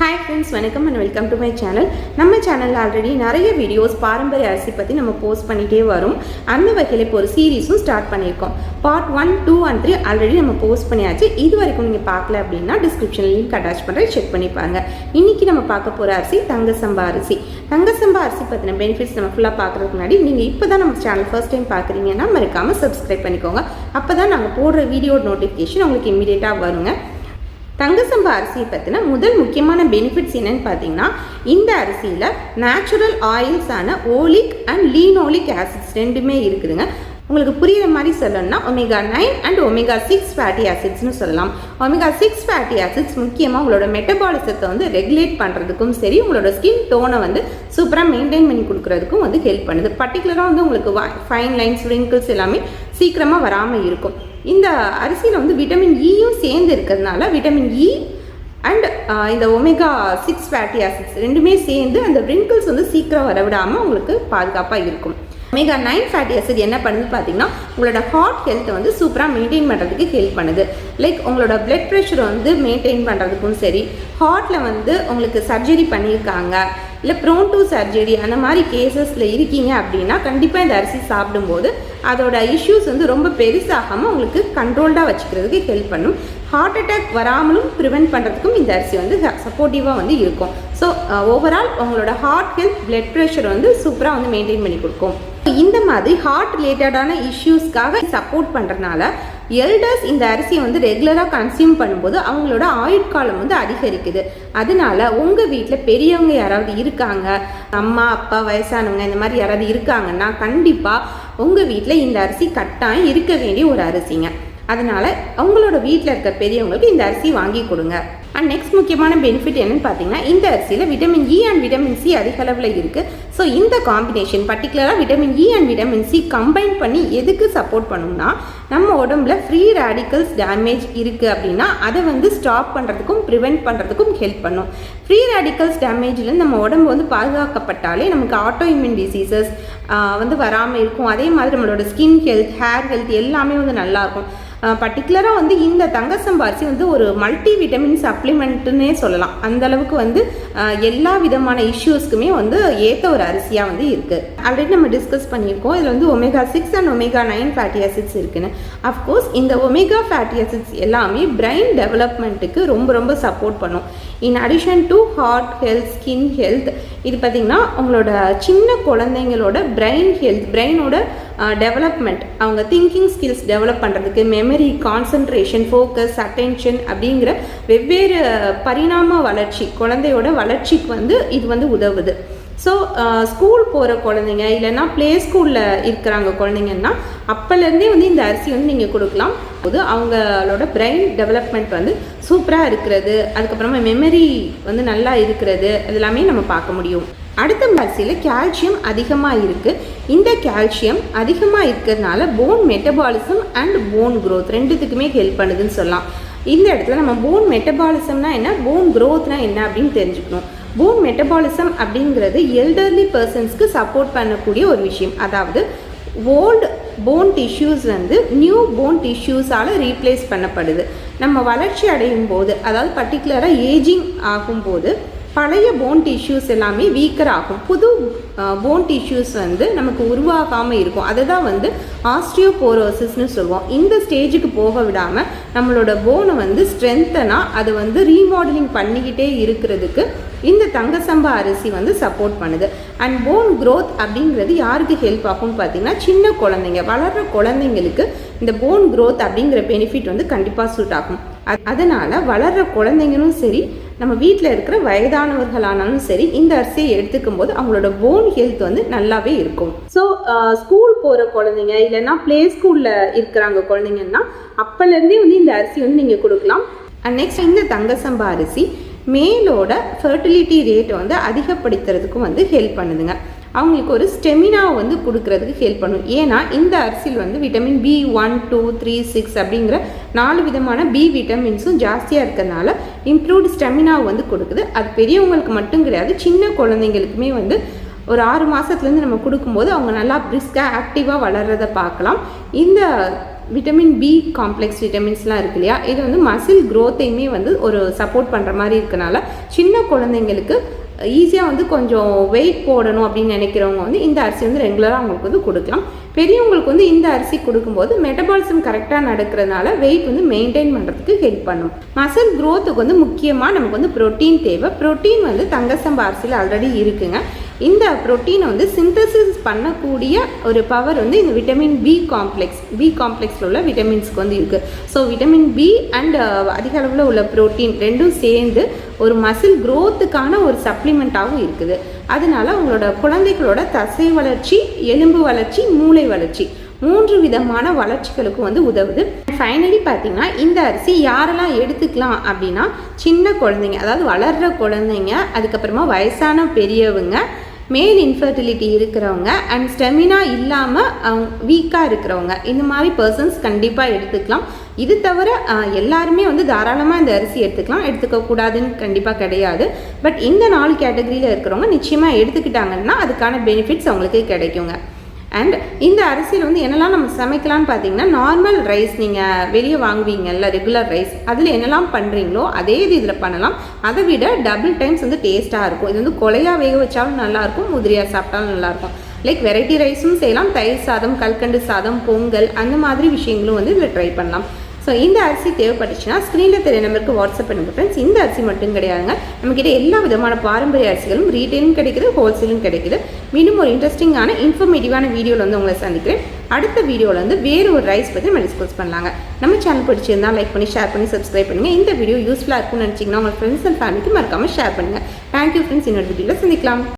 Hi friends வணக்கம் and welcome to my channel நம்ம சேனலில் ஆல்ரெடி நிறைய வீடியோஸ் பாரம்பரிய அரிசி பற்றி நம்ம போஸ்ட் பண்ணிகிட்டே வரும். அந்த வகையில் இப்போ ஒரு சீரீஸும் ஸ்டார்ட் பண்ணியிருக்கோம். Part one two and three already நம்ம போஸ்ட் பண்ணியாச்சு. இது வரைக்கும் நீங்கள் பார்க்கல அப்படின்னா டிஸ்கிரிப்ஷன் லிங்க் அட்டாச் பண்ணுறேன் செக் பண்ணி இன்றைக்கி நம்ம பார்க்க போகிற அரிசி தங்கசம்பா அரிசி. தங்கசம்பா அரிசி பற்றின பெனிஃபிட்ஸ் நம்ம ஃபுல்லாக பார்க்குறதுக்கு முன்னாடி நீங்கள் இப்போ தான் நம்ம சேனல் ஃபர்ஸ்ட் டைம் பார்க்குறீங்கன்னா மறக்காமல் சப்ஸ்கிரைப் பண்ணிக்கோங்க. அப்போ தான் நாங்கள் போடுற வீடியோ நோட்டிஃபிகேஷன் உங்களுக்கு இமீடியட்டாக வருங்க. தங்கசம்பா அரிசியை பற்றின முதல் முக்கியமான பெனிஃபிட்ஸ் என்னன்னு பார்த்தீங்கன்னா இந்த அரிசியில் நேச்சுரல் ஆயில்ஸான ஓலிக் அண்ட் லீனோலிக் ஆசிட்ஸ் ரெண்டுமே இருக்குதுங்க. உங்களுக்கு புரியுற மாதிரி சொல்லணும்னா omega nine and omega six fatty ஆசிட்ஸ்னு சொல்லலாம். ஒமேகா சிக்ஸ் ஃபேட்டி ஆசிட்ஸ் முக்கியமாக உங்களோட மெட்டபாலிசத்தை வந்து ரெகுலேட் பண்ணுறதுக்கும் சரி உங்களோட ஸ்கின் டோனை வந்து சூப்பராக மெயின்டைன் பண்ணி கொடுக்குறதுக்கும் வந்து ஹெல்ப் பண்ணுது. பர்டிகுலராக வந்து உங்களுக்கு ஃபைன் லைன்ஸ் ரிங்கிள்ஸ் எல்லாமே சீக்கிரமாக வராமல் இருக்கும். இந்த அரிசியில் வந்து விட்டமின் இயும் e சேர்ந்து இருக்கிறதுனால விட்டமின் இ அண்ட் இந்த ஒமேகா சிக்ஸ் ஃபேட்டி ஆசிட்ஸ் ரெண்டுமே சேர்ந்து அந்த ரிங்கிள்ஸ் வந்து சீக்கிரம் வரவிடாமல் உங்களுக்கு பாதுகாப்பாக இருக்கும். மெகா நைன் ஃபேட்டி ஆசிட் என்ன பண்ணுது பார்த்தீங்கன்னா உங்களோட ஹார்ட் ஹெல்த்தை வந்து சூப்பராக மெயின்டைன் பண்ணுறதுக்கு ஹெல்ப் பண்ணுது. லைக் உங்களோட பிளட் ப்ரெஷர் வந்து மெயின்டைன் பண்ணுறதுக்கும் சரி ஹார்ட்டில் வந்து உங்களுக்கு சர்ஜரி பண்ணியிருக்காங்க இல்லை ப்ரோன் டு சர்ஜரி அந்த மாதிரி கேசஸில் இருக்கீங்க அப்படின்னா கண்டிப்பாக இந்த அரிசி சாப்பிடும்போது அதோட இஷ்யூஸ் வந்து ரொம்ப பெருசாகாமல் உங்களுக்கு கண்ட்ரோல்டாக வச்சுக்கிறதுக்கு ஹெல்ப் பண்ணும். ஹார்ட் அட்டாக் வராமலும் ப்ரிவெண்ட் பண்ணுறதுக்கும் இந்த அரிசி வந்து சப்போர்ட்டிவாக வந்து இருக்கும். ஸோ ஓவரால் uh, உங்களோட ஹார்ட் ஹெல்த் பிளட் ப்ரெஷர் வந்து சூப்பராக வந்து மெயின்டைன் பண்ணி கொடுக்கும். இந்த மாதிரி ஹார்ட் ரிலேட்டடான இஷ்யூஸ்க்காக சப்போர்ட் பண்ணுறதுனால எல்டர்ஸ் இந்த அரிசியை வந்து ரெகுலராக கன்சியூம் பண்ணும்போது அவங்களோட ஆயுட்காலம் வந்து அதிகரிக்குது. அதனால உங்கள் வீட்டில் பெரியவங்க யாராவது இருக்காங்க அம்மா அப்பா வயசானவங்க இந்த மாதிரி யாராவது இருக்காங்கன்னா கண்டிப்பாக உங்கள் வீட்டில் இந்த அரிசி கட்டாயம் இருக்க வேண்டிய ஒரு அரிசிங்க. அதனால் அவங்களோட வீட்டில் இருக்க பெரியவங்களுக்கு இந்த அரிசி வாங்கி கொடுங்க. அண்ட் நெக்ஸ்ட் முக்கியமான பெனிஃபிட் என்னன்னு பார்த்தீங்கன்னா இந்த அரிசியில் vitamin E and vitamin C அதிக அளவில் இருக்குது ஸோ இந்த காம்பினேஷன் பர்டிகுலராக vitamin E and vitamin C combine பண்ணி எதுக்கு சப்போர்ட் பண்ணும்னா நம்ம உடம்புல ஃப்ரீ ரேடிக்கல்ஸ் டேமேஜ் இருக்குது அப்படின்னா அதை வந்து ஸ்டாப் பண்ணுறதுக்கும் ப்ரிவெண்ட் பண்ணுறதுக்கும் ஹெல்ப் பண்ணும். ஃப்ரீ ரேடிக்கல்ஸ் டேமேஜ்லேருந்து நம்ம உடம்பு வந்து பாதுகாக்கப்பட்டாலே நமக்கு ஆட்டோ இம்யூன் டிசீசஸ் வந்து வராமல் இருக்கும். அதே மாதிரி நம்மளோட ஸ்கின் ஹெல்த் ஹேர் ஹெல்த் எல்லாமே வந்து நல்லாயிருக்கும் பர்டிகுலராக வந்து இந்த தங்க சம்பாரிசி வந்து ஒரு மல்டி விட்டமின் சப்ளிமெண்ட்டுன்னே சொல்லலாம். அந்த அளவுக்கு வந்து எல்லா விதமான இஷ்யூஸ்க்குமே வந்து ஏற்ற ஒரு அரிசியாக வந்து இருக்குது ஆல்ரெடி நம்ம டிஸ்கஸ் பண்ணியிருக்கோம். இதில் வந்து omega six and omega nine fatty acids இருக்குன்னு அஃப்கோர்ஸ் இந்த ஒமேகா ஃபேட்டி ஆசிட்ஸ் எல்லாமே பிரெயின் டெவலப்மெண்ட்டுக்கு ரொம்ப ரொம்ப சப்போர்ட் பண்ணும். In addition to heart health skin health இது பார்த்திங்கன்னா உங்களோட சின்ன குழந்தைங்களோட பிரெயின் ஹெல்த் பிரெயினோட டெவலப்மெண்ட் அவங்க திங்கிங் ஸ்கில்ஸ் டெவலப் பண்ணுறதுக்கு மெமரி கான்சன்ட்ரேஷன் ஃபோக்கஸ் அட்டென்ஷன் அப்படிங்கிற வெவ்வேறு பரிணாம வளர்ச்சி குழந்தையோட வளர்ச்சிக்கு வந்து இது வந்து உதவுது. ஸோ ஸ்கூல் போகிற குழந்தைங்க இல்லைன்னா ப்ளே ஸ்கூலில் இருக்கிறாங்க குழந்தைங்கன்னா அப்போலேருந்தே வந்து இந்த அரிசி வந்து நீங்கள் கொடுக்கலாம். போது அவங்களோட பிரெயின் டெவலப்மெண்ட் வந்து சூப்பராக இருக்கிறது. அதுக்கப்புறமா மெமரி வந்து நல்லா இருக்கிறது. இதெல்லாமே நம்ம பார்க்க முடியும். அடுத்த அரிசியில் கால்சியம் அதிகமாக இருக்குது இந்த கால்சியம் அதிகமாக இருக்கிறதுனால bone metabolism and bone growth ரெண்டுத்துக்குமே ஹெல்ப் பண்ணுதுன்னு சொல்லலாம். இந்த இடத்துல நம்ம போன் மெட்டபாலிசம்னா என்ன? போன் க்ரோத்னா என்ன அப்படின்னு தெரிஞ்சுக்கணும். போன் மெட்டபாலிசம் அப்படிங்கிறது எல்டர்லி பர்சன்ஸ்க்கு சப்போர்ட் பண்ணக்கூடிய ஒரு விஷயம். அதாவது ஓல்டு போன் டிஷ்யூஸ் வந்து நியூ போன் டிஷ்யூஸால் ரீப்ளேஸ் பண்ணப்படுது. நம்ம வளர்ச்சி அடையும் போது அதாவது பர்டிகுலராக ஏஜிங் ஆகும்போது பழைய போன் டிஷ்யூஸ் எல்லாமே வீக்கர் ஆகும். புது போன் டிஷ்யூஸ் வந்து நமக்கு உருவாகாமல் இருக்கும். அதை தான் வந்து ஆஸ்ட்ரியோபோரோசிஸ்னு சொல்லுவோம். இந்த ஸ்டேஜுக்கு போக விடாமல் நம்மளோட போனை வந்து ஸ்ட்ரென்த்தனாக அது வந்து ரீமாடலிங் பண்ணிக்கிட்டே இருக்கிறதுக்கு இந்த தங்கசம்பா அரிசி வந்து சப்போர்ட் பண்ணுது. அண்ட் போன் க்ரோத் அப்படிங்கிறது யாருக்கு ஹெல்ப் ஆகும்னு பார்த்தீங்கன்னா சின்ன குழந்தைங்க வளர்கிற குழந்தைங்களுக்கு இந்த போன் க்ரோத் அப்படிங்கிற பெனிஃபிட் வந்து கண்டிப்பாக சூட் ஆகும். அதனால் வளர்கிற குழந்தைங்களும் சரி நம்ம வீட்டில் இருக்கிற வயதானவர்களானாலும் சரி இந்த அரிசியை எடுத்துக்கும் போது அவங்களோட போன் ஹெல்த் வந்து நல்லாவே இருக்கும். ஸோ ஸ்கூல் போகிற குழந்தைங்க இல்லைன்னா ப்ளே ஸ்கூலில் இருக்கிறாங்க குழந்தைங்கன்னா அப்போலேருந்தே வந்து இந்த அரிசி வந்து நீங்கள் கொடுக்கலாம். அண்ட் நெக்ஸ்ட் இந்த தங்கசம்பா அரிசி. மேலோட ஃபர்டிலிட்டி ரேட்டை வந்து அதிகப்படுத்துறதுக்கும் வந்து ஹெல்ப் பண்ணுதுங்க. அவங்களுக்கு ஒரு ஸ்டெமினாவை வந்து கொடுக்கறதுக்கு ஹெல்ப் பண்ணும். ஏன்னா இந்த அரிசியில் வந்து vitamin B one two three six அப்படிங்கிற நாலு விதமான பி விட்டமின்ஸும் ஜாஸ்தியாக இருக்கிறதுனால இம்ப்ரூவ்டு ஸ்டெமினாவை வந்து கொடுக்குது. அது பெரியவங்களுக்கு மட்டும் கிடையாது சின்ன குழந்தைங்களுக்குமே வந்து ஒரு ஆறு மாதத்துலேருந்து நம்ம கொடுக்கும்போது அவங்க நல்லா பிரிஸ்காக ஆக்டிவாக வளர்கிறத பார்க்கலாம். இந்த விட்டமின் பி காம்ப்ளெக்ஸ் விட்டமின்ஸ்லாம் இருக்கு இல்லையா இது வந்து மசில் க்ரோத்தையுமே வந்து ஒரு சப்போர்ட் பண்ணுற மாதிரி இருக்கனால சின்ன குழந்தைங்களுக்கு ஈஸியாக வந்து கொஞ்சம் வெயிட் போடணும் அப்படின்னு நினைக்கிறவங்க வந்து இந்த அரிசி வந்து ரெகுலராக அவங்களுக்கு வந்து கொடுக்கலாம். பெரியவங்களுக்கு வந்து இந்த அரிசி கொடுக்கும்போது மெட்டபாலிசம் கரெக்டாக நடக்கிறதுனால வெயிட் வந்து மெயின்டைன் பண்ணுறதுக்கு ஹெல்ப் பண்ணும். மசில் க்ரோத்துக்கு வந்து முக்கியமாக நமக்கு வந்து ப்ரோட்டீன் தேவை. ப்ரோட்டீன் வந்து தங்கசம்பா அரிசியில் ஆல்ரெடி இருக்குங்க. இந்த ப்ரோட்டீனை வந்து சிந்தசிஸ் பண்ணக்கூடிய ஒரு பவர் வந்து இந்த விட்டமின் பி காம்ப்ளெக்ஸ் பி காம்ப்ளெக்ஸில் உள்ள விட்டமின்ஸ்க்கு வந்து இருக்குது ஸோ விட்டமின் பி அண்ட் அதிக அளவில் உள்ள ப்ரோட்டீன் ரெண்டும் சேர்ந்து ஒரு மசில் க்ரோத்துக்கான ஒரு சப்ளிமெண்ட்டாகவும் இருக்குது. அதனால உங்களோட குழந்தைகளோட தசை வளர்ச்சி எலும்பு வளர்ச்சி மூளை வளர்ச்சி மூன்று விதமான வளர்ச்சிகளுக்கும் வந்து உதவுது. ஃபைனலி பார்த்தீங்கன்னா இந்த அரிசி யாரெல்லாம் எடுத்துக்கலாம் அப்படின்னா சின்ன குழந்தைங்க அதாவது வளர்கிற குழந்தைங்க அதுக்கப்புறமா வயசான பெரியவங்க மேல் இன்ஃபர்டிலிட்டி இருக்கிறவங்க அண்ட் ஸ்டெமினா இல்லாமல் அவங்க வீக்காக இருக்கிறவங்க. இந்த மாதிரி பர்சன்ஸ் கண்டிப்பாக எடுத்துக்கலாம். இது தவிர எல்லாருமே வந்து தாராளமாக இந்த அரிசி எடுத்துக்கலாம். எடுத்துக்கக்கூடாதுன்னு கண்டிப்பாக கிடையாது. பட் இந்த நாலு கேட்டகரியில் இருக்கிறவங்க நிச்சயமாக எடுத்துக்கிட்டாங்கன்னா அதுக்கான பெனிஃபிட்ஸ் அவங்களுக்கு கிடைக்குங்க. அண்ட் இந்த அரிசியில் வந்து என்னெல்லாம் நம்ம சமைக்கலாம்னு பார்த்தீங்கன்னா நார்மல் ரைஸ் நீங்கள் வெளியே வாங்குவீங்கல்ல ரெகுலர் ரைஸ் அதில் என்னெல்லாம் பண்ணுறீங்களோ அதே இது இதில் பண்ணலாம். அதை விட டபுள் டைம்ஸ் வந்து டேஸ்ட்டாக இருக்கும். இது வந்து கொலையாக வேக வச்சாலும் நல்லாயிருக்கும் முதிரியாக சாப்பிட்டாலும் நல்லாயிருக்கும். லைக் வெரைட்டி ரைஸும் செய்யலாம் தயிர் சாதம் கல்கண்டு சாதம் பொங்கல் அந்த மாதிரி விஷயங்களும் வந்து இதில் ட்ரை பண்ணலாம். ஸோ இந்த அரிசி தேவைப்பட்டுச்சுன்னா ஸ்க்ரீனில் தெரிய நம்பருக்கு வாட்ஸ்அப் பண்ணுங்கள் ஃப்ரெண்ட்ஸ் இந்த அரிசி மட்டும் கிடையாதுங்க. நம்மக்கிட்ட எல்லா விதமான பாரம்பரிய அரிசிகளும் ரீட்டைலும் கிடைக்குது ஹோல்சேலும் கிடைக்குது. மீண்டும் ஒரு இன்ட்ரெஸ்டிங்கான இன்ஃபர்மேட்டிவான வீடியோவில் வந்து உங்களை சந்திக்கிறேன். அடுத்த வீடியோவில் வந்து வேறு ஒரு ரைஸ் பற்றி நம்ம டிஸ்கஸ் பண்ணலாங்க. நம்ம சேனல் பிடிச்சிருந்தா லைக் பண்ணி ஷேர் பண்ணி சப்ஸ்கிரைப் பண்ணுங்கள் இந்த வீடியோ யூஸ்ஃபுல்லாக இருக்கும்னு நினச்சிங்கன்னா உங்கள் ஃப்ரெண்ட்ஸ் அண்ட் ஃபேமிலிக்கு மறக்காமல் ஷேர் பண்ணுங்கள் தேங்க்யூ ஃப்ரெண்ட்ஸ் இன்னொரு வீடியோவில் சந்திக்கலாம்.